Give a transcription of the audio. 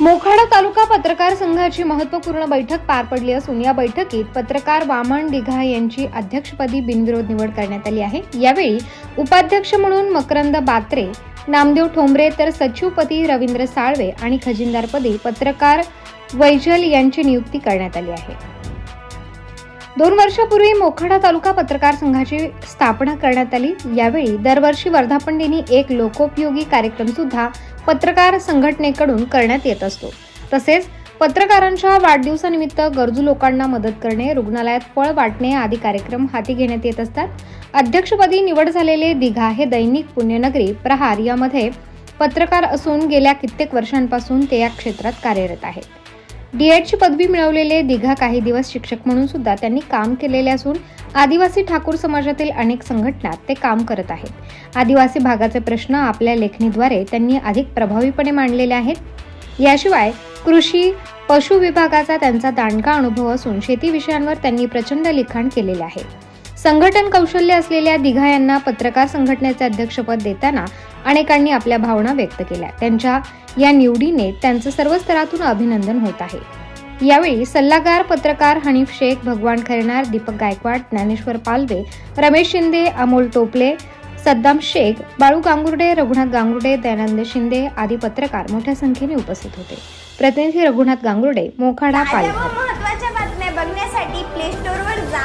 मोखाडा तालुका पत्रकार संघाची महत्त्वपूर्ण बैठक पार पडली असून या बैठकीत पत्रकार वामन दिघा यांची अध्यक्षपदी बिनविरोध निवड करण्यात आली आहे. यावेळी उपाध्यक्ष म्हणून मकरंद बात्रे नामदेव ठोंबरे तर सचिवपदी रवींद्र साळवे आणि खजिनदारपदी पत्रकार वैजल यांची नियुक्ती करण्यात आली आहे. दोन वर्षापूर्वी मोखाडा तालुका पत्रकार संघाची स्थापना करण्यात आली. यावेळी दरवर्षी वर्धापन दिनी एक लोकोपयोगी कार्यक्रम सुद्धा पत्रकार संघटनेकडून करण्यात येत असतो. तसेच पत्रकारांच्या वाढदिवसानिमित्त गरजू लोकांना मदत करणे रुग्णालयात फळ वाटणे आदी कार्यक्रम हाती घेण्यात येत असतात. अध्यक्षपदी निवड झालेले दिघा हे दैनिक पुण्यनगरी प्रहार यामध्ये पत्रकार असून गेल्या कित्येक वर्षांपासून ते या क्षेत्रात कार्यरत आहेत. डीएडची पदवी मिळवलेले दिघा काही दिवस शिक्षक म्हणून सुद्धा त्यांनी काम केलेले असून आदिवासी ठाकूर समाजातील अनेक संघटनात ते काम करत आहेत. आदिवासी भागाचे प्रश्न आपल्या लेखणीद्वारे त्यांनी अधिक प्रभावीपणे मांडलेले आहेत. याशिवाय कृषी पशु विभागाचा त्यांचा दांडका अनुभव असून शेती विषयांवर त्यांनी प्रचंड लिखाण केलेले आहे. संघटन कौशल्य असलेल्या दिघा यांना पत्रकार संघटनेचे अध्यक्षपद देताना अनेकांनी आपल्या भावना व्यक्त केल्या. त्यांच्या या निवडीने त्यांचं सर्व स्तरातून अभिनंदन होत आहे. यावेळी सल्लागार पत्रकार हनीफ शेख भगवान खैरनार दीपक गायकवाड ज्ञानेश्वर पालवे रमेश शिंदे अमोल टोपले सद्दाम शेख बाळू गांगुर्डे रघुनाथ गांगुर्डे दयानंद शिंदे आदी पत्रकार मोठ्या संख्येने उपस्थित होते. प्रतिनिधी रघुनाथ गांगुर्डे मोखाडा ताज्या पालघर बातम्या बघण्यासाठी प्ले स्टोअरवर जा.